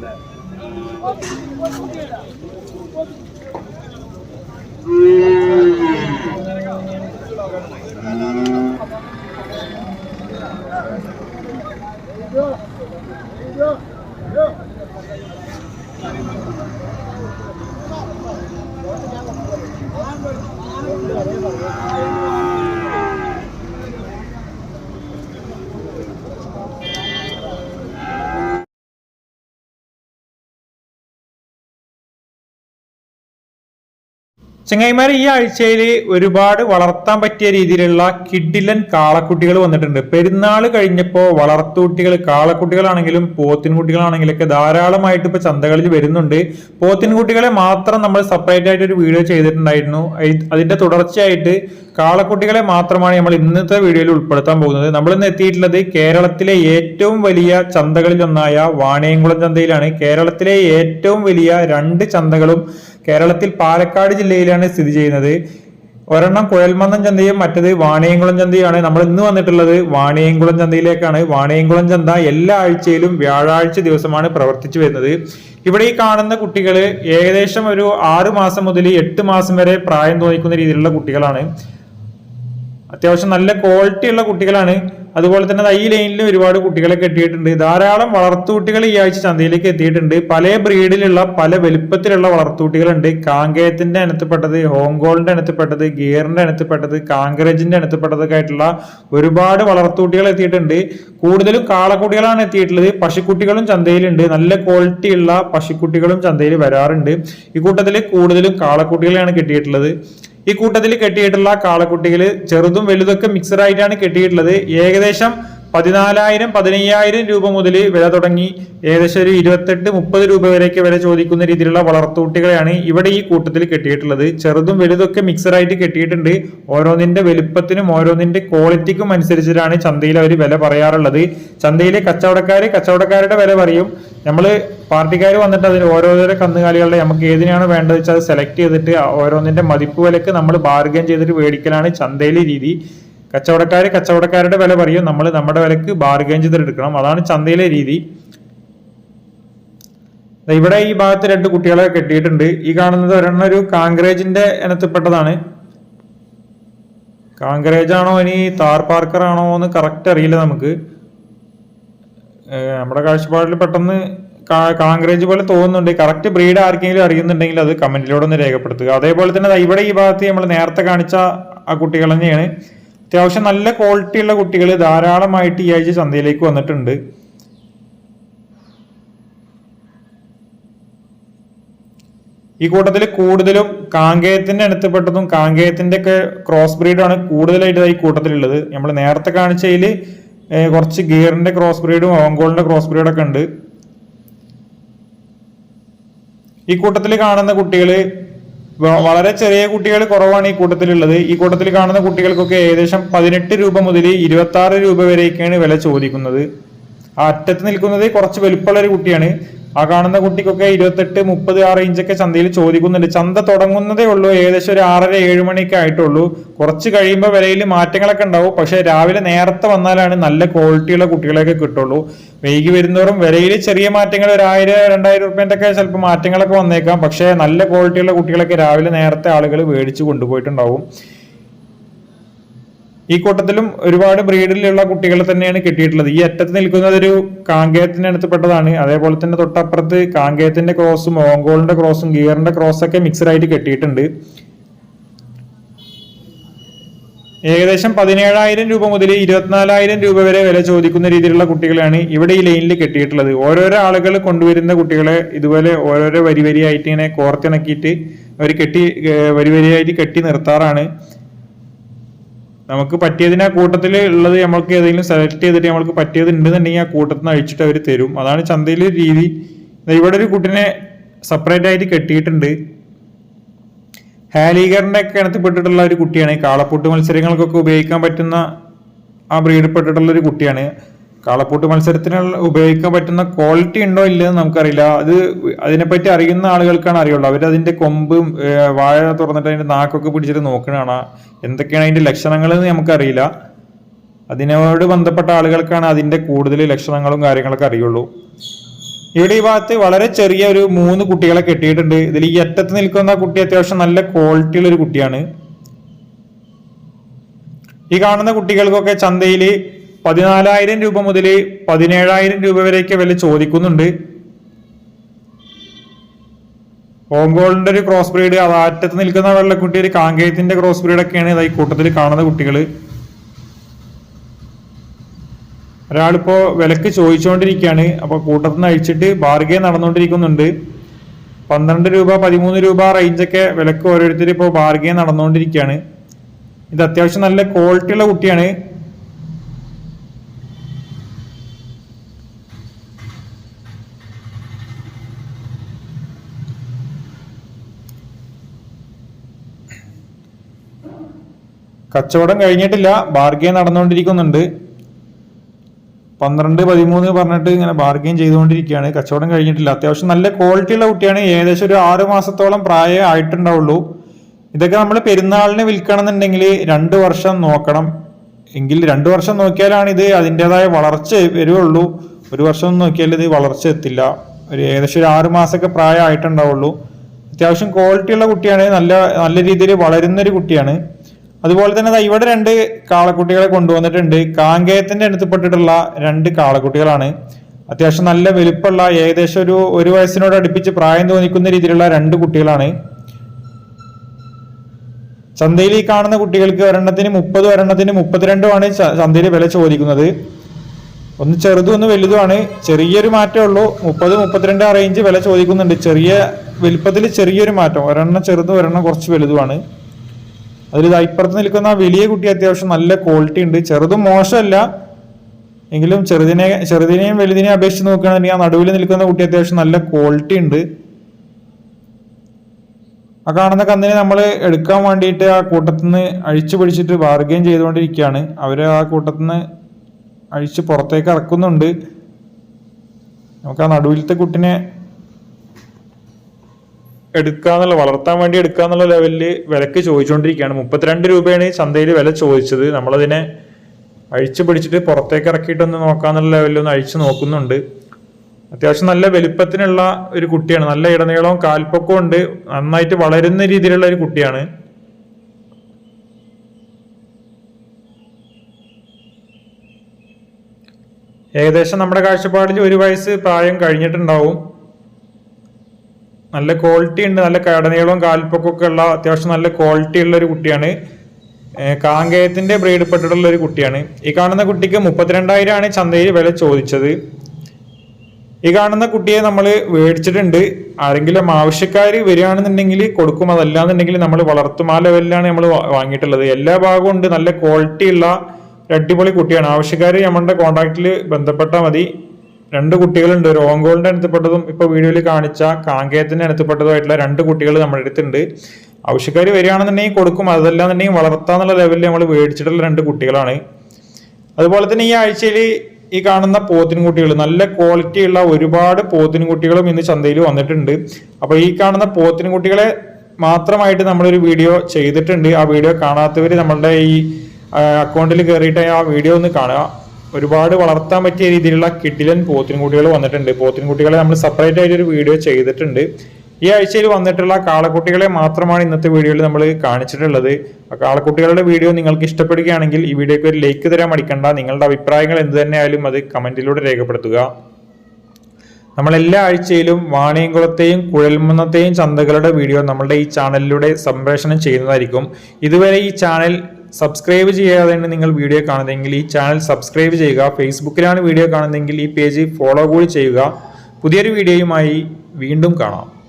Yeah. ചങ്ങായിമാർ ഈ ആഴ്ചയിൽ ഒരുപാട് വളർത്താൻ പറ്റിയ രീതിയിലുള്ള കിഡിലൻ കാളക്കുട്ടികൾ വന്നിട്ടുണ്ട്. പെരുന്നാൾ കഴിഞ്ഞപ്പോൾ വളർത്തുകുട്ടികൾ കാളക്കുട്ടികളാണെങ്കിലും പോത്തിൻകുട്ടികളാണെങ്കിലും ഒക്കെ ധാരാളമായിട്ട് ഇപ്പൊ ചന്തകളിൽ വരുന്നുണ്ട്. പോത്തിൻകുട്ടികളെ മാത്രം നമ്മൾ സെപ്പറേറ്റ് ആയിട്ട് ഒരു വീഡിയോ ചെയ്തിട്ടുണ്ടായിരുന്നു. അതിന്റെ തുടർച്ചയായിട്ട് കാളക്കുട്ടികളെ മാത്രമാണ് നമ്മൾ ഇന്നത്തെ വീഡിയോയിൽ ഉൾപ്പെടുത്താൻ പോകുന്നത്. നമ്മൾ ഇന്ന് എത്തിയിട്ടുള്ളത് കേരളത്തിലെ ഏറ്റവും വലിയ ചന്തകളിലൊന്നായ വാണിയംകുളം ചന്തയിലാണ്. കേരളത്തിലെ ഏറ്റവും വലിയ രണ്ട് ചന്തകളും കേരളത്തിൽ പാലക്കാട് ജില്ലയിലാണ് സ്ഥിതി ചെയ്യുന്നത്. ഒരെണ്ണം കുഴൽമന്നം ചന്തയും മറ്റത് വാണിയംകുളം ചന്തയുമാണ്. നമ്മൾ ഇന്ന് വന്നിട്ടുള്ളത് വാണിയംകുളം ചന്തയിലേക്കാണ്. വാണിയംകുളം ചന്ത എല്ലാ ആഴ്ചയിലും വ്യാഴാഴ്ച ദിവസമാണ് പ്രവർത്തിച്ചു വരുന്നത്. ഇവിടെ ഈ കാണുന്ന കുട്ടികൾ ഏകദേശം ഒരു ആറ് മാസം മുതൽ എട്ട് മാസം വരെ പ്രായം തോന്നിക്കുന്ന രീതിയിലുള്ള കുട്ടികളാണ്. അത്യാവശ്യം നല്ല ക്വാളിറ്റി ഉള്ള കുട്ടികളാണ്. അതുപോലെ തന്നെ ഈ ലൈനിൽ ഒരുപാട് കുട്ടികളെ കെട്ടിയിട്ടുണ്ട്. ധാരാളം വളർത്തുകുട്ടികൾ ഈ ആഴ്ച ചന്തയിലേക്ക് എത്തിയിട്ടുണ്ട്. പല ബ്രീഡിലുള്ള പല വലുപ്പത്തിലുള്ള വളർത്തുകുട്ടികളുണ്ട് കാങ്കേയത്തിന്റെ ഇനത്തിൽപ്പെട്ടത് ഹോങ്കോളിന്റെ ഇനത്തിൽപ്പെട്ടത് ഗിയറിന്റെ ഇനത്തിൽപ്പെട്ടത് കാങ്കറേജിന്റെ ഇനത്തിൽപ്പെട്ടതൊക്കെ ആയിട്ടുള്ള ഒരുപാട് വളർത്തുകുട്ടികൾ എത്തിയിട്ടുണ്ട്. കൂടുതലും കാളക്കുട്ടികളാണ് എത്തിയിട്ടുള്ളത്. പശുക്കുട്ടികളും ചന്തയിലുണ്ട്. നല്ല ക്വാളിറ്റി ഉള്ള പശുക്കുട്ടികളും ചന്തയിൽ വരാറുണ്ട്. ഈ കൂട്ടത്തിൽ കൂടുതലും കാളക്കുട്ടികളെയാണ് കിട്ടിയിട്ടുള്ളത്. ഈ കൂട്ടത്തിൽ കെട്ടിയിട്ടുള്ള കാളക്കുട്ടികൾ ചെറുതും വലുതൊക്കെ മിക്സഡ് ആയിട്ടാണ് കെട്ടിയിട്ടുള്ളത്. ഏകദേശം പതിനാലായിരം പതിനയ്യായിരം രൂപ മുതൽ വില തുടങ്ങി. ഏകദേശം ഒരു ഇരുപത്തെട്ട് മുപ്പത് രൂപ വരെയൊക്കെ വില ചോദിക്കുന്ന രീതിയിലുള്ള വളർത്തുകുട്ടികളെയാണ് ഇവിടെ ഈ കൂട്ടത്തിൽ കെട്ടിയിട്ടുള്ളത്. ചെറുതും വലുതൊക്കെ മിക്സഡായിട്ട് കെട്ടിയിട്ടുണ്ട്. ഓരോന്നിന്റെ വലുപ്പത്തിനും ഓരോന്നിന്റെ ക്വാളിറ്റിക്കും അനുസരിച്ചിട്ടാണ് ചന്തയിൽ അവർ വില പറയാറുള്ളത്. ചന്തയിലെ കച്ചവടക്കാര് കച്ചവടക്കാരുടെ വില പറയും. നമ്മൾ പാർട്ടിക്കാർ വന്നിട്ട് അതിന് ഓരോരോ കന്നുകാലികളുടെ നമുക്ക് ഏതിനാണ് വേണ്ടത് വെച്ചാൽ അത് സെലക്ട് ചെയ്തിട്ട് ഓരോന്നിന്റെ മതിപ്പ് വിലക്ക് നമ്മൾ ബാർഗൻ ചെയ്തിട്ട് മേടിക്കലാണ് ചന്തയിലെ രീതി. കച്ചവടക്കാർ കച്ചവടക്കാരുടെ വില പറയും. നമ്മൾ നമ്മുടെ വിലക്ക് ബാർഗൈൻ ചെയ്തിട്ട് എടുക്കണം. അതാണ് ചന്തയിലെ രീതി. ഇവിടെ ഈ ഭാഗത്ത് രണ്ട് കുട്ടികളെ കെട്ടിയിട്ടുണ്ട്. ഈ കാണുന്നത് ഒരെണ്ണം ഒരു കാങ്കറേജിന്റെ ഇനത്തിൽപ്പെട്ടതാണ്. കാങ്കറേജ് ആണോ ഇനി താർ പാർക്കർ ആണോ എന്ന് കറക്റ്റ് അറിയില്ല നമുക്ക്. നമ്മുടെ കാഴ്ചപ്പാടിൽ പെട്ടെന്ന് കാങ്കറേജ് പോലെ തോന്നുന്നുണ്ട്. കറക്റ്റ് ബ്രീഡ് ആർക്കെങ്കിലും അറിയുന്നുണ്ടെങ്കിൽ അത് കമന്റിലൂടെ ഒന്ന് രേഖപ്പെടുത്തുക. അതേപോലെ തന്നെ ഇവിടെ ഈ ഭാഗത്ത് നമ്മൾ നേരത്തെ കാണിച്ച ആ കുട്ടികൾ തന്നെയാണ്. അത്യാവശ്യം നല്ല ക്വാളിറ്റി ഉള്ള കുട്ടികൾ ധാരാളമായിട്ട് ഈ ആഴ്ച ചന്തയിലേക്ക് വന്നിട്ടുണ്ട്. ഈ കൂട്ടത്തിൽ കൂടുതലും കാങ്കേയത്തിന്റെ അടുത്തപ്പെട്ടതും കാങ്കേയത്തിന്റെ ഒക്കെ ക്രോസ് ബ്രീഡാണ് കൂടുതലായിട്ട് ഈ കൂട്ടത്തിലുള്ളത്. നമ്മൾ നേരത്തെ കാണിച്ചതിൽ കുറച്ച് ഗിയറിന്റെ ക്രോസ് ബ്രീഡും ഓങ്കോളിന്റെ ക്രോസ് ബ്രീഡൊക്കെ ഉണ്ട്. ഈ കൂട്ടത്തിൽ കാണുന്ന കുട്ടികൾ വളരെ ചെറിയ കുട്ടികൾ കുറവാണ് ഈ കൂട്ടത്തിലുള്ളത്. ഈ കൂട്ടത്തിൽ കാണുന്ന കുട്ടികൾക്കൊക്കെ ഏകദേശം പതിനെട്ട് രൂപ മുതൽ ഇരുപത്തി രൂപ വരെയൊക്കെയാണ് വില ചോദിക്കുന്നത്. ആ അറ്റത്ത് നിൽക്കുന്നത് കുറച്ച് വലുപ്പമുള്ള ഒരു കുട്ടിയാണ്. ആ കാണുന്ന കുട്ടിക്കൊക്കെ ഇരുപത്തെട്ട് മുപ്പത് ആ റേഞ്ചൊക്കെ ചന്തയിൽ ചോദിക്കുന്നുണ്ട്. ചന്ത തുടങ്ങുന്നതേ ഉള്ളൂ ഏകദേശം ഒരു ആറര ഏഴ് മണിയൊക്കെ ആയിട്ടുള്ളൂ. കുറച്ച് കഴിയുമ്പോൾ വിലയിൽ മാറ്റങ്ങളൊക്കെ ഉണ്ടാവും. പക്ഷെ രാവിലെ നേരത്തെ വന്നാലാണ് നല്ല ക്വാളിറ്റിയുള്ള കുട്ടികളെയൊക്കെ കിട്ടുള്ളൂ. വൈകി വരുന്നവരും വിലയിൽ ചെറിയ മാറ്റങ്ങൾ ഒരു ആയിരം രണ്ടായിരം റുപ്യന്റെ ഒക്കെ ചിലപ്പോൾ മാറ്റങ്ങളൊക്കെ വന്നേക്കാം. പക്ഷേ നല്ല ക്വാളിറ്റിയുള്ള കുട്ടികളൊക്കെ രാവിലെ നേരത്തെ ആളുകൾ മേടിച്ച് കൊണ്ടുപോയിട്ടുണ്ടാവും. ഈ കൂട്ടത്തിലും ഒരുപാട് ബ്രീഡിലുള്ള കുട്ടികളെ തന്നെയാണ് കിട്ടിയിട്ടുള്ളത്. ഈ അറ്റത്ത് നിൽക്കുന്നത് ഒരു കാങ്കേയത്തിന്റെ അടുത്തപ്പെട്ടതാണ് അതേപോലെ തന്നെ തൊട്ടപ്പുറത്ത് കാങ്കേയത്തിന്റെ ക്രോസും ഓങ്കോളിന്റെ ക്രോസും ഗിയറിന്റെ ക്രോസ് ഒക്കെ മിക്സഡ് ആയിട്ട് കെട്ടിയിട്ടുണ്ട്. ഏകദേശം പതിനേഴായിരം രൂപ മുതൽ ഇരുപത്തിനാലായിരം രൂപ വരെ വില ചോദിക്കുന്ന രീതിയിലുള്ള കുട്ടികളാണ് ഇവിടെ ഈ ലൈനിൽ കെട്ടിയിട്ടുള്ളത്. ഓരോരോ ആളുകൾ കൊണ്ടുവരുന്ന കുട്ടികളെ ഇതുപോലെ ഓരോരോ വരി വരിയായിട്ട് ഇങ്ങനെ കോർത്തിണക്കിയിട്ട് അവർ കെട്ടി വരി വരിയായിട്ട് കെട്ടി നിർത്താറാണ്. നമുക്ക് പറ്റിയതിന് ആ കൂട്ടത്തിൽ ഉള്ളത് നമ്മൾക്ക് ഏതെങ്കിലും സെലക്ട് ചെയ്തിട്ട് നമ്മൾക്ക് പറ്റിയത് ഉണ്ടെന്നുണ്ടെങ്കിൽ ആ കൂട്ടത്തിൽ നിന്ന് അഴിച്ചിട്ട് അവർ തരും. അതാണ് ചന്തയിലെ രീതി. ഇവിടെ ഒരു കുട്ടിനെ സെപ്പറേറ്റ് ആയിട്ട് കെട്ടിയിട്ടുണ്ട്. ഹാലീകറിന്റെ ഒക്കെ ഇനത്തിൽപ്പെട്ടിട്ടുള്ള ഒരു കുട്ടിയാണ്. കാളപ്പൂട്ട് മത്സരങ്ങൾക്കൊക്കെ ഉപയോഗിക്കാൻ പറ്റുന്ന ആ ബ്രീഡിൽപ്പെട്ടിട്ടുള്ള ഒരു കുട്ടിയാണ്. കാളപ്പൂട്ട് മത്സരത്തിന് ഉപയോഗിക്കാൻ പറ്റുന്ന ക്വാളിറ്റി ഉണ്ടോ ഇല്ലെന്ന് നമുക്കറിയില്ല. അത് അതിനെപ്പറ്റി അറിയുന്ന ആളുകൾക്കാണ് അറിയുള്ളൂ. അവർ അതിന്റെ കൊമ്പും വാഴ തുറന്നിട്ട് അതിന്റെ നാക്കൊക്കെ പിടിച്ചിട്ട് നോക്കണതാണ് എന്തൊക്കെയാണ് അതിന്റെ ലക്ഷണങ്ങൾ എന്ന് നമുക്കറിയില്ല. അതിനോട് ബന്ധപ്പെട്ട ആളുകൾക്കാണ് അതിന്റെ കൂടുതൽ ലക്ഷണങ്ങളും കാര്യങ്ങളൊക്കെ അറിയുള്ളൂ. ഇവിടെ ഈ ഭാഗത്ത് വളരെ ചെറിയ ഒരു മൂന്ന് കുട്ടികളെ കെട്ടിയിട്ടുണ്ട്. ഇതിൽ ഈ അറ്റത്ത് നിൽക്കുന്ന കുട്ടി അത്യാവശ്യം നല്ല ക്വാളിറ്റിയുള്ള ഒരു കുട്ടിയാണ്. ഈ കാണുന്ന കുട്ടികൾക്കൊക്കെ ചന്തയിൽ പതിനാലായിരം രൂപ മുതൽ പതിനേഴായിരം രൂപ വരെയൊക്കെ വില ചോദിക്കുന്നുണ്ട്. ഓങ്കോളിന്റെ ഒരു ക്രോസ് ബ്രീഡ് അത് അറ്റത്ത് നിൽക്കുന്ന വെള്ളക്കുട്ടി ഒരു കാങ്കേയത്തിന്റെ ക്രോസ് ബ്രീഡ് ഒക്കെയാണ് ഇതായി കൂട്ടത്തിൽ കാണുന്ന കുട്ടികൾ ഒരാളിപ്പോ വിലക്ക് ചോദിച്ചുകൊണ്ടിരിക്കുകയാണ് അപ്പൊ കൂട്ടത്തിൽ നിന്ന് അഴിച്ചിട്ട് ബാർഗെയിൻ നടന്നുകൊണ്ടിരിക്കുന്നുണ്ട് പന്ത്രണ്ട് രൂപ പതിമൂന്ന് രൂപ റേഞ്ചൊക്കെ വിലക്ക് ഓരോരുത്തർ ഇപ്പോൾ ബാർഗെയിൻ നടന്നുകൊണ്ടിരിക്കുകയാണ് ഇത് അത്യാവശ്യം നല്ല ക്വാളിറ്റി ഉള്ള കുട്ടിയാണ്. കച്ചവടം കഴിഞ്ഞിട്ടില്ല. ബാർഗെയിൻ നടന്നുകൊണ്ടിരിക്കുന്നുണ്ട്. പന്ത്രണ്ട് പതിമൂന്ന് പറഞ്ഞിട്ട് ഇങ്ങനെ ബാർഗെയിൻ ചെയ്തുകൊണ്ടിരിക്കുകയാണ്. കച്ചവടം കഴിഞ്ഞിട്ടില്ല. അത്യാവശ്യം നല്ല ക്വാളിറ്റി ഉള്ള കുട്ടിയാണ്. ഏകദേശം ഒരു ആറ് മാസത്തോളം പ്രായം ആയിട്ടുണ്ടാവുള്ളൂ. ഇതൊക്കെ നമ്മൾ പെരുന്നാളിന് വിൽക്കണമെന്നുണ്ടെങ്കിൽ രണ്ട് വർഷം നോക്കണം. എങ്കിൽ രണ്ട് വർഷം നോക്കിയാലാണ് ഇത് അതിന്റെതായ വളർച്ച വരുവുള്ളൂ ഒരു വർഷം നോക്കിയാൽ ഇത് വളർച്ച എത്തില്ല. ഒരു ഏകദേശം ഒരു ആറ് മാസമൊക്കെ പ്രായം ആയിട്ടുണ്ടാവുള്ളൂ. അത്യാവശ്യം ക്വാളിറ്റി ഉള്ള കുട്ടിയാണ്. നല്ല നല്ല രീതിയിൽ വളരുന്നൊരു കുട്ടിയാണ്. അതുപോലെ തന്നെ ഇവിടെ രണ്ട് കാളക്കുട്ടികളെ കൊണ്ടുവന്നിട്ടുണ്ട്. കാങ്കേയത്തിന്റെ അടുത്തപ്പെട്ടിട്ടുള്ള രണ്ട് കാളക്കുട്ടികളാണ്. അത്യാവശ്യം നല്ല വലുപ്പമുള്ള ഏകദേശം ഒരു ഒരു വയസ്സിനോട് അടുപ്പിച്ച് പ്രായം തോന്നിക്കുന്ന രീതിയിലുള്ള രണ്ട് കുട്ടികളാണ്. ചന്തയിൽ ഈ കാണുന്ന കുട്ടികൾക്ക് ഒരെണ്ണത്തിന് മുപ്പത് ഒരെണ്ണത്തിന് മുപ്പത്തിരണ്ടുമാണ് ചന്തയിൽ വില ചോദിക്കുന്നത്. ഒന്ന് ചെറുതും ഒന്ന് വലുതുമാണ്. ചെറിയൊരു മാറ്റമേ ഉള്ളൂ. മുപ്പത് മുപ്പത്തിരണ്ട് റേഞ്ച് വില ചോദിക്കുന്നുണ്ട്. ചെറിയ വലുപ്പത്തിൽ ചെറിയൊരു മാറ്റം. ഒരെണ്ണം ചെറുതും ഒരെണ്ണം കുറച്ച് വലുതുമാണ്. അതിൽ ഇപ്പുറത്ത് നിൽക്കുന്ന വലിയ കുട്ടി അത്യാവശ്യം നല്ല ക്വാളിറ്റി ഉണ്ട്. ചെറുതും മോശമല്ല. എങ്കിലും ചെറുതിനെ ചെറുതിനെയും വലുതിനെയും അപേക്ഷിച്ച് നോക്കുകയാണെങ്കിൽ ആ നടുവിൽ നിൽക്കുന്ന കുട്ടി അത്യാവശ്യം നല്ല ക്വാളിറ്റി ഉണ്ട്. ആ കാണുന്ന കന്നിനെ നമ്മൾ എടുക്കാൻ വേണ്ടിയിട്ട് ആ കൂട്ടത്തിൽ നിന്ന് അഴിച്ചു പിടിച്ചിട്ട് ബാർഗെയിൻ ചെയ്തുകൊണ്ടിരിക്കുകയാണ്. അവർ ആ കൂട്ടത്തിൽ നിന്ന് അഴിച്ച് പുറത്തേക്ക് ഇറക്കുന്നുണ്ട്. നമുക്ക് ആ നടുവിലത്തെ കുട്ടിനെ എടുക്കാന്നുള്ള വളർത്താൻ വേണ്ടി എടുക്കാന്നുള്ള ലെവലിൽ വിലക്ക് ചോദിച്ചുകൊണ്ടിരിക്കുകയാണ് മുപ്പത്തിരണ്ട് രൂപയാണ് ചന്തയിൽ വില ചോദിച്ചത്. നമ്മളതിനെ അഴിച്ചു പിടിച്ചിട്ട് പുറത്തേക്ക് ഇറക്കിയിട്ടൊന്ന് നോക്കാന്നുള്ള ലെവലിൽ ഒന്ന് അഴിച്ചു നോക്കുന്നുണ്ട്. അത്യാവശ്യം നല്ല വലിപ്പത്തിനുള്ള ഒരു കുട്ടിയാണ്. നല്ല ഇടനീളവും കാൽപ്പൊക്കവും ഉണ്ട്. നന്നായിട്ട് വളരുന്ന രീതിയിലുള്ള ഒരു കുട്ടിയാണ്. ഏകദേശം നമ്മുടെ കാഴ്ചപ്പാടിൽ ഒരു വയസ്സ് പ്രായം കഴിഞ്ഞിട്ടുണ്ടാവും. നല്ല ക്വാളിറ്റി ഉണ്ട് നല്ല കടനീളവും കാൽപ്പൊക്കൊക്കെ ഉള്ള അത്യാവശ്യം നല്ല ക്വാളിറ്റി ഉള്ള ഒരു കുട്ടിയാണ്. ബ്രീഡ് പെട്ടിട്ടുള്ള ഒരു കുട്ടിയാണ്. ഈ കാണുന്ന കുട്ടിക്ക് മുപ്പത്തിരണ്ടായിരം ആണ് ചന്തയിൽ വില ചോദിച്ചത്. ഈ കാണുന്ന കുട്ടിയെ നമ്മൾ മേടിച്ചിട്ടുണ്ട്. ആരെങ്കിലും ആവശ്യക്കാർ വരികയാണെന്നുണ്ടെങ്കിൽ കൊടുക്കും. അതല്ലാന്നുണ്ടെങ്കിൽ നമ്മൾ വളർത്തുമാ ലെവലിലാണ് നമ്മൾ വാങ്ങിയിട്ടുള്ളത്. എല്ലാ ഭാഗവും ഉണ്ട്. നല്ല ക്വാളിറ്റി ഉള്ള അടിപൊളി കുട്ടിയാണ്. ആവശ്യക്കാർ നമ്മളുടെ കോൺടാക്റ്റിൽ ബന്ധപ്പെട്ടാൽ മതി. രണ്ട് കുട്ടികളുണ്ട്. ഒരു ഓങ്കോളിന്റെ അടുത്തപ്പെട്ടതും ഇപ്പൊ വീഡിയോയിൽ കാണിച്ച കാങ്കേയത്തിന്റെ അടുത്തപ്പെട്ടതുമായിട്ടുള്ള രണ്ട് കുട്ടികൾ നമ്മുടെ അടുത്തുണ്ട്. ആവശ്യക്കാർ വരികയാണെന്നുണ്ടെങ്കിൽ കൊടുക്കും. അതല്ലാന്നുണ്ടെങ്കിൽ വളർത്താന്നുള്ള ലെവലിൽ നമ്മൾ മേടിച്ചിട്ടുള്ള രണ്ട് കുട്ടികളാണ്. അതുപോലെ തന്നെ ഈ ആഴ്ചയിൽ ഈ കാണുന്ന പോത്തിൻകുട്ടികൾ നല്ല ക്വാളിറ്റി ഉള്ള ഒരുപാട് പോത്തിൻകുട്ടികളും ഇന്ന് ചന്തയിൽ വന്നിട്ടുണ്ട്. അപ്പൊ ഈ കാണുന്ന പോത്തിൻകുട്ടികളെ മാത്രമായിട്ട് നമ്മളൊരു വീഡിയോ ചെയ്തിട്ടുണ്ട്. ആ വീഡിയോ കാണാത്തവർ നമ്മളുടെ ഈ അക്കൗണ്ടിൽ കയറിയിട്ട് ആ വീഡിയോ ഒന്ന് കാണുക. ഒരുപാട് വളർത്താൻ പറ്റിയ രീതിയിലുള്ള കിഡിലൻ പോത്തിൻകുട്ടികൾ വന്നിട്ടുണ്ട്. പോത്തിൻകുട്ടികളെ നമ്മൾ സെപ്പറേറ്റ് ആയിട്ട് ഒരു വീഡിയോ ചെയ്തിട്ടുണ്ട്. ഈ ആഴ്ചയിൽ വന്നിട്ടുള്ള കാളക്കുട്ടികളെ മാത്രമാണ് ഇന്നത്തെ വീഡിയോയിൽ നമ്മൾ കാണിച്ചിട്ടുള്ളത്. കാളക്കുട്ടികളുടെ വീഡിയോ നിങ്ങൾക്ക് ഇഷ്ടപ്പെടുകയാണെങ്കിൽ ഈ വീഡിയോക്ക് ഒരു ലൈക്ക് തരാൻ മടിക്കണ്ട. നിങ്ങളുടെ അഭിപ്രായങ്ങൾ എന്ത് തന്നെയായാലും അത് കമന്റിലൂടെ രേഖപ്പെടുത്തുക. നമ്മൾ എല്ലാ ആഴ്ചയിലും വാണിയംകുളത്തെയും കുഴൽമുന്നത്തെയും ചന്തകളുടെ വീഡിയോ നമ്മളുടെ ഈ ചാനലിലൂടെ സംപ്രേഷണം ചെയ്യുന്നതായിരിക്കും. ഇതുവരെ ഈ ചാനൽ സബ്സ്ക്രൈബ് ചെയ്യാതെയാണ് നിങ്ങൾ വീഡിയോ കാണുന്നതെങ്കിൽ ഈ ചാനൽ സബ്സ്ക്രൈബ് ചെയ്യുക. ഫേസ്ബുക്കിലാണ് വീഡിയോ കാണുന്നതെങ്കിൽ ഈ പേജ് ഫോളോ കൂടി ചെയ്യുക. പുതിയൊരു വീഡിയോയുമായി വീണ്ടും കാണാം.